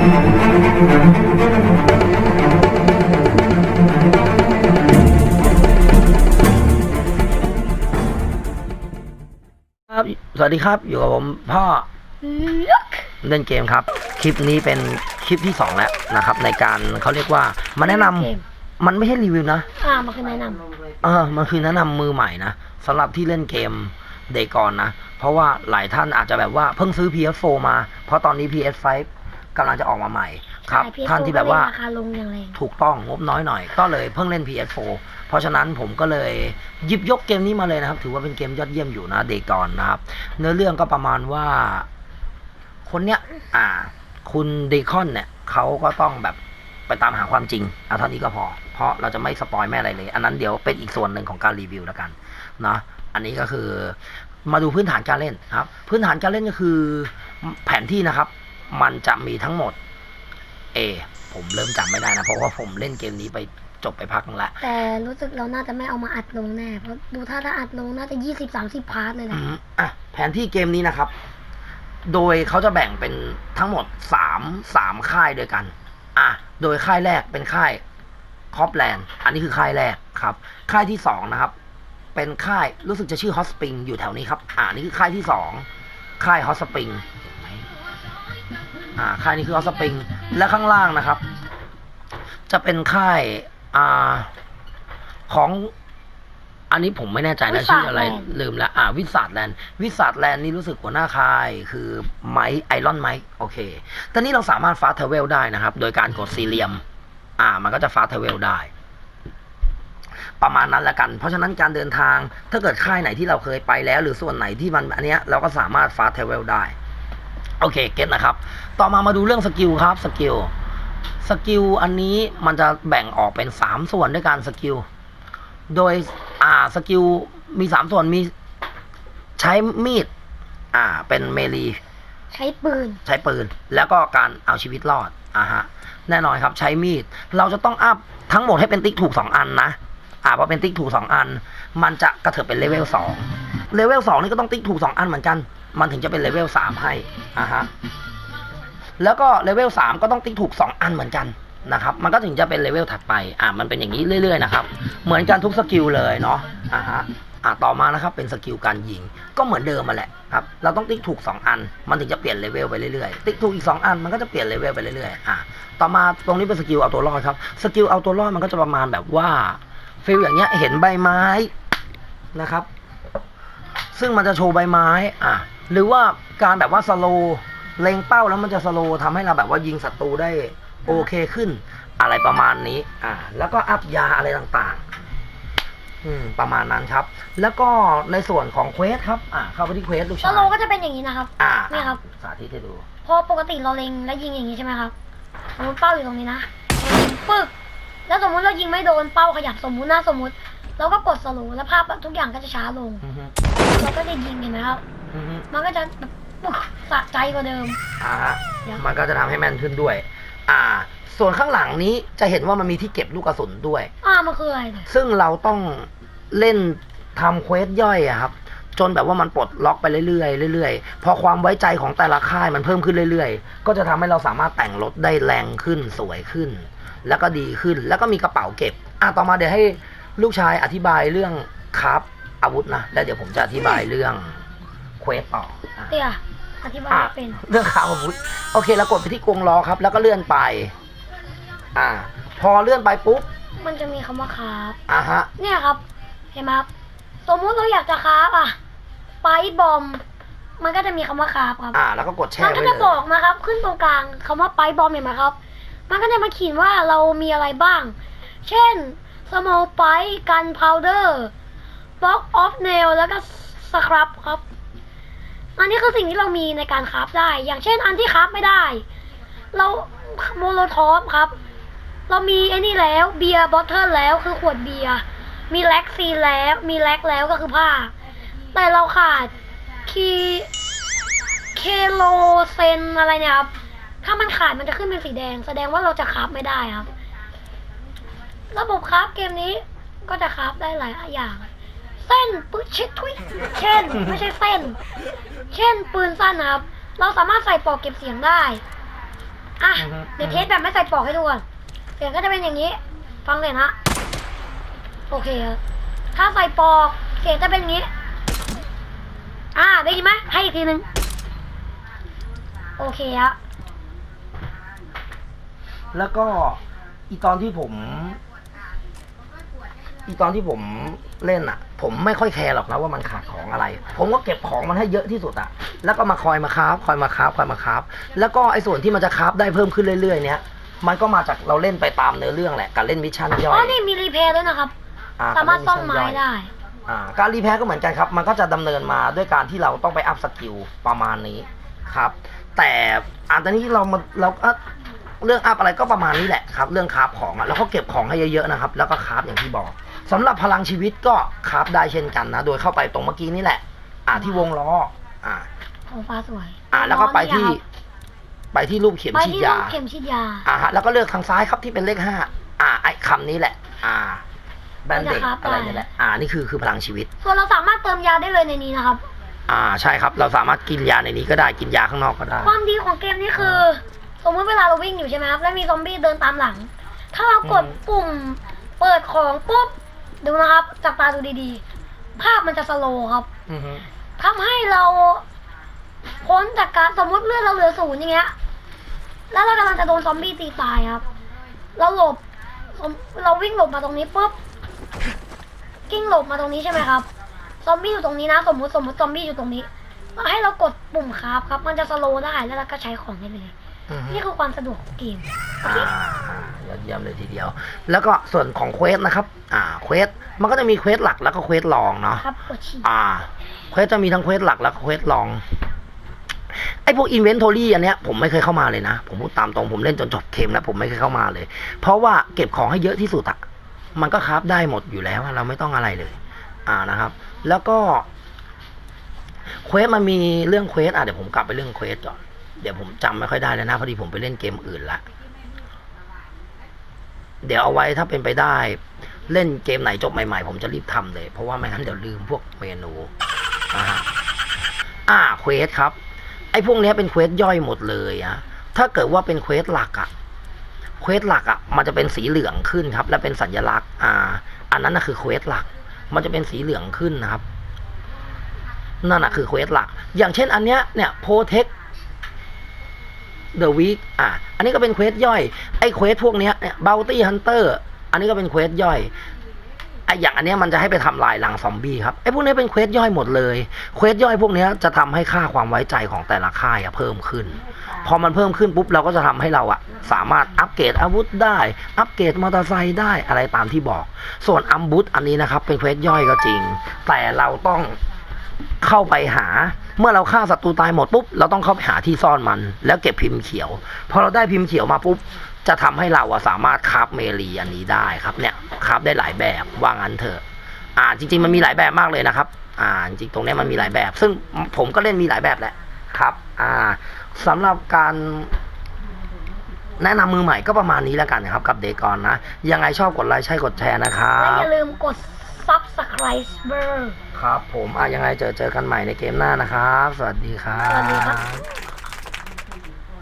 ครับ สวัสดีครับ อยู่กับผมพ่อลึกเล่นเกมครับ คลิปนี้เป็นคลิปที่สองแล้วนะครับ ในการเขาเรียกว่ามาแนะนำเกมมันไม่ใช่รีวิวนะ อ่า มันคือแนะนเออ มันคือแนะนำมือใหม่นะสำหรับที่เล่นเกมเดกอนนะ เพราะว่าหลายท่านอาจจะแบบว่าเพิ่งซื้อ PS4 มา เพราะตอนนี้ PS5 กำลังจะออกมาใหม่ำครับใช่ PS4 ท่านที่แบบว่าก็เลยราคาลงอย่างแรงถูกต้องงบน้อยหน่อย ก็เลยเพิ่งเล่น PS4 เพราะฉะนั้นผมก็เลยหยิบยกเกมนี้มาเลยนะครับ ถือว่าเป็นเกมยอดเยี่ยมอยู่นะเดกอนนะครับ เนื้อเรื่องก็ประมาณว่า คนเนี้ยอ่า คุณเดคอนเนี่ยเขาก็ต้องแบบไปตามหาความจริงเอาเท่านี้ก็พอ เพราะเราจะไม่สปอยแม่อะไรเลย อันนั้นเดี๋ยวเป็นอีกส่วนหนึ่งของการรีวิวแล้วกันนะอันนี้ก็คือมาดูพื้นฐานการเล่นครับ พื้นฐานการเล่นก็คือแผนที่นะครับ มันจะมีทั้งหมด เอ ผมเริ่มจำไม่ได้นะ เพราะว่าผมเล่นเกมนี้ไปจบไปพักนึงแล้วแต่รู้สึกเราน่าจะไม่เอามาอัดลงแน่ เพราะดูถ้าถ้าอัดลงน่าจะยี่สิบสามสิบพาร์ทเลยอืนะมอะแผนที่เกมนี้นะครับ โดยเขาจะแบ่งเป็นทั้งหมดสามสามค่ายด้วยกัน อะ โดยค่ายแรกเป็นค่ายคอปแลนด์อันนี้คือค่ายแรกครับ ค่ายที่สองนะครับ เป็นค่ายรู้สึกจะชื่อฮอสปริงอยู่แถวนี้ครับ อ่านี่คือค่ายที่สองค่ายฮอสปริง อ่าค่ายนี้คือฮอสปริง และข้างล่างนะครับ จะเป็นค่ายอ่าของอันนี้ผมไม่แน่ใจนะชื่ออะไรลืมแล้วอ่าวิสาดแลนด์วิสาดแลนด์นี่รู้สึกหัวหน้าค่ายคือไมค์ไอรอนไมค์โอเคตอนนี้เราสามารถฟาสเทเวลได้นะครับ โดยการกดซีเรียม อ่า มันก็จะฟาสเทเวลได้ ประมาณนั้นละกัน เพราะฉะนั้นการเดินทางถ้าเกิดค่ายไหนที่เราเคยไปแล้ว หรือส่วนไหนที่มันอันเนี้ยเราก็สามารถฟาสเทเวลได้ โอเคเก็ตนะครับ ต่อมามาดูเรื่องสกิลครับสกิลสกิลอันนี้มันจะแบ่งออกเป็นสามส่วนด้วยกันสกิลโดยอ่าสกิลมีสามส่วนมีใช้มีดอ่าเป็นเมลีใช้ปืน ใช้ปืน แล้วก็การเอาชีวิตรอดอ่าฮะแน่นอนครับใช้มีด เราจะต้องอัพทั้งหมดให้เป็นติ๊กถูกสองอันนะอ่าพอเป็นติ๊กถูกสองอัน มันจะกระเถิบเป็นเลเวลสองเลเวลสองนี่ก็ต้องติ๊กถูกสองอันเหมือนกัน มันถึงจะเป็นเลเวลสามให้อ่าฮะแล้วก็เลเวลสามก็ต้องติ๊กถูกสองอันเหมือนกันนะครับ มันก็ถึงจะเป็นเลเวลถัดไป อ่ามันเป็นอย่างนี้เรื่อยๆนะครับ เหมือนกันทุกสกิลเลยเนาะอ่าฮะอ่าต่อมานะครับเป็นสกิลการยิง ก็เหมือนเดิมมาแหละครับ เราต้องติ๊กถูกสองอัน มันถึงจะเปลี่ยนเลเวลไปเรื่อยๆ ติ๊กถูกอีกสองอัน มันก็จะเปลี่ยนเลเวลไปเรื่อยๆ อ่าต่อมาตรงนี้เป็นสกิลเอาตัวรอดครับ สกิลเอาตัวรอดมันก็จะประมาณแบบว่าฟีลอย่างเงี้ยเห็นใบไม้นะครับ ซึ่งมันจะโชว์ใบไม้ อะ หรือว่าการแบบว่าสโลว์เล็งเป้าแล้วมันจะสโลว์ทำให้เราแบบว่ายิงศัตรูได้โอเคขึ้น อะไรประมาณนี้ อ่า แล้วก็อัพยาอะไรต่างๆ อืม ประมาณนั้นครับ แล้วก็ในส่วนของเควสครับ อ่า เข้าไปที่เควสลูกสชายโลก็จะเป็นอย่างนี้นะครับ อ่านี่ครับ สาธิตให้ดูพอปกติเราเล็งแล้วยิงอย่างนี้ใช่ไหมครับสมมติเป้าอยู่ตรงนี้นะเรายิงปึ๊กแล้วสมมุติเรายิงไม่โดนเป้าขยับสมมุตินะสมมุติเราก็กดสโลว์แล้วภาพทุกอย่างก็จะช้าลงอือฮึเราก็จะยิงเห็นไหมครับ อือฮึมันก็จะแบบปึ๊กสะใจกว่าเดิม อ่าเดี๋ยว มันก็จะทำให้แม่นขึ้นด้วย อ่า ส่วนข้างหลังนี้จะเห็นว่ามันมีที่เก็บลูกกระสุนด้วยอ่ามันคืออะไรเนี่ยซึ่งเราต้องเล่นทำเควสย่อยอะครับ จนแบบว่ามันปลดล็อกไปเรื่อยๆเรื่อยๆพอความไว้ใจของแต่ละค่ายมันเพิ่มขึ้นเรื่อยๆ ก็จะทำให้เราสามารถแต่งรถได้แรงขึ้นสวยขึ้น แล้วก็ดีขึ้นแล้วก็มีกระเป๋าเก็บอะต่อมาเดี๋ยวให้ลูกชายอธิบายเรื่องคราฟอาวุธนะแล้วเดี๋ยวผมจะอธิบายเรื่อง เควสต่ออะเตียอธิบายอะไม่เป็นเรื่องข่าวอาวุธโอเคเรากดไปที่กรงล้อครับ แล้วก็เลื่อนไป อ่า พอเลื่อนไปปุ๊บมันจะมีคำว่าคาบอ่าฮะ เนี่ยครับ เห็นไหมครับ สมมุติเราอยากจะคาบอะไปบอม มันก็จะมีคำว่าคาบครับ อ่า แล้วก็กดแช่มันไว้ก็เลจะยบอกนะครับ ขึ้นตรงกลางคำว่าไปบอมเห็นไหมครับ มันก็จะมาเขียนว่าเรามีอะไรบ้าง เช่น small pipe gun powder box of nail แล้วก็สครับครับ อันนี้คือสิ่งที่เรามีในการคราฟได้ อย่างเช่น อันที่คราฟไม่ได้ เราโมโลทอฟครับ เรามีไอ้นี่แล้วเบียร์บอทเทิลแล้วคือขวดเบียร์ มีแล็กซีแล้ว มีแล็กแล้วก็คือผ้า แต่เราขาดคีเคโลเซนอะไรเนี่ยครับ ถ้ามันขาดมันจะขึ้นเป็นสีแดง แสดงว่าเราจะคราฟไม่ได้ครับ ระบบคราฟเกมนี้ก็จะคราฟได้หลายอย่าง เส้นปืนเช็ดทุยเช่น ไม่ใช่เส้น เช่นปืนสั้นนะครับ เราสามารถใส่ปลอกเก็บเสียงได้ อะอือฮึเดี๋ยวเทสแบบไม่ใส่ปลอกให้ดูก่อนเสียงก็จะเป็นอย่างนี้ ฟังเลยนะ โอเคครับถ้าใส่ปลอกเสียงจะเป็นอย่างนี้ อ่าได้ยินไหมให้อีกทีหนึ่งโอเคครับแล้วก็อีตอนที่ผมอี ตอนที่ผมเล่นอะ ผมไม่ค่อยแคร์หรอกนะว่ามันขาดของอะไร ผมก็เก็บของมันให้เยอะที่สุดอะ แล้วก็มาคอยมาคราฟคอยมาคราฟคอยมาคราฟแล้วก็ไอ้ส่วนที่มันจะคราฟได้เพิ่มขึ้นเรื่อยๆเนี้ยมันก็มาจากเราเล่นไปตามเนื้อเรื่องแหละการเล่นมิชชั่นย่ออ๋อยนี่มีรีเพย์ด้วยนะครับ อ่สามารถซ่อมไม้กาเล่นชชั่นย่อยได้ อ่าการรีแพร์ก็เหมือนกันครับ มันก็จะดำเนินมาด้วยการที่เราต้องไปอัพสกิลประมาณนี้ครับ แต่อันตอนนี้เรามาเราก็เรื่องอัพอะไรก็ประมาณนี้แหละครับ เรื่องคราฟของอะแล้วก็เก็บของให้เยอะๆนะครับ แล้วก็คราฟอย่างที่บอก สำหรับพลังชีวิตก็คราฟได้เช่นกันนะ โดยเข้าไปตรงเมื่อกี้นี่แหละ อ่าที่วงล้อ อ่าโอ้ฟ้าสวยอ่าแล้วก็ไปที่ ไปที่รูปเข็มไปฉีดที่ยาลูกเข็มฉีดยาอ่าฮะแล้วก็เลือกทางซ้ายครับที่เป็นเลขห้าอ่า ไอ้คำนี้แหละ อ่า แบนเด็กนะครับอะไรนี่แหละ อ่า นี่คือคือพลังชีวิต ส่วนเราสามารถเติมยาได้เลยในนี้นะครับ อ่า ใช่ครับ เราสามารถกินยาในนี้ก็ได้ กินยาข้างนอกก็ได้ ความดีของเกมนี้คือ สมมติเวลาเราวิ่งอยู่ใช่ไหมครับ แล้วมีซอมบี้เดินตามหลัง ถ้าเรากดอืมปุ่มเปิดของปุ๊บ ดูนะครับจับตาดูดีๆ ภาพมันจะสโลว์ครับอือฮึทำให้เราพ้นจากการสมมติเลือดเราเหลือศูนย์อย่างเงี้ย แล้วเรากำลังจะโดนซอมบี้ตีตายครับ เราหลบซอมเราวิ่งหลบมาตรงนี้ปุ๊บ กิ้งหลบมาตรงนี้ใช่ไหมครับ ซอมบี้อยู่ตรงนี้นะ สมมติสมมติซอมบี้อยู่ตรงนี้เราให้เรากดปุ่มคราฟครับ มันจะสโลว์ได้แล้วเราก็ใช้ของได้เลย อือฮึนี่คือความสะดวกของเกมอ่า ยอดเยี่ยมเลยทีเดียว แล้วก็ส่วนของเควสนะครับ อ่า เควส มันก็จะมีเควสหลักแล้วก็เควสรองเนาะ ครับกดฉีดอ่า เควสจะมีทั้งเควสหลักแล้วก็เควสรอง ไอ้พวกอินเวนทอรี่อันเนี้ยผมไม่เคยเข้ามาเลยนะ ผมพูดตามตรงผมเล่นจนจบเกมแล้วผมไม่เคยเข้ามาเลย เพราะว่าเก็บของให้เยอะที่สุดอะมันก็คราฟได้หมดอยู่แล้วอะเราไม่ต้องอะไรเลย อ่านะครับ แล้วก็เควสมันมีเรื่องเควสอะเดี๋ยวผมกลับไปเรื่องเควสก่อน เดี๋ยวผมจำไม่ค่อยได้แล้วนะพอดีผมไปเล่นเกมอื่นละ เดี๋ยวเอาไว้ถ้าเป็นไปได้ เล่นเกมไหนจบใหม่ ๆ ผมจะรีบทำเลย เพราะว่าไม่งั้นเดี๋ยวลืมพวกเมนูอ่าอ่าเควสครับ ไอ้พวกเนี้ยเป็นเควสย่อยหมดเลยอะถ้าเกิดว่าเป็นเควสหลักอะเควสหลักอะมันจะเป็นสีเหลืองขึ้นครับ และเป็นสัญลักษณ์ อ่า อันนั้นนะคือเควสหลัก มันจะเป็นสีเหลืองขึ้นนะครับนั่นนะคือเควสหลัก อย่างเช่นอันเนี้ยเนี่ยโพเทค The Week อะอันนี้ก็เป็นเควสย่อย ไอ้เควสพวกเนี้ยเนี่ย Bounty Hunter อันนี้ก็เป็นเควสย่อยไอ้อย่างอันเนี้ยมันจะให้ไปทำลายรังซอมบี้ครับไอ้พวกนี้เป็นเควสย่อยหมดเลย เควสย่อยพวกเนี้ยจะทำให้ค่าความไว้ใจของแต่ละค่ายเพิ่มขึ้น พอมันเพิ่มขึ้นปุ๊บเราก็จะทำให้เราอะสามารถอัปเกรดอาวุธได้ อัปเกรดมอเตอร์ไซค์ได้อะไรตามที่บอก ส่วนอัมบุตอันนี้นะครับเป็นเควสย่อยก็จริง แต่เราต้องเข้าไปหา เมื่อเราฆ่าศัตรูตายหมดปุ๊บเราต้องเข้าไปหาที่ซ่อนมัน แล้วเก็บพิมพ์เขียวพอเราได้พิมพ์เขียวมาปุ๊บจะทำให้เราสามารถคราฟเมลีอันนี้ได้ครับเนี่ยคราฟได้หลายแบบว่างั้นเถอะอ่าจริง ๆ มันมีหลายแบบมากเลยนะครับ อ่าจริงตรงนี้มันมีหลายแบบ ซึ่งผมก็เล่นมีหลายแบบแหละครับ อ่าสำหรับการแนะนำมือใหม่ก็ประมาณนี้แล้วกันนะครับ กับเดกอนนะ ยังไงชอบกดไลค์ใช่กดแชร์นะครัและบอย่าลืมกด subscribe ครับ ผมอะยังไงเจอเจอกันใหม่ในเกมหน้านะครับ สวัสดีครัสวัสดีครับ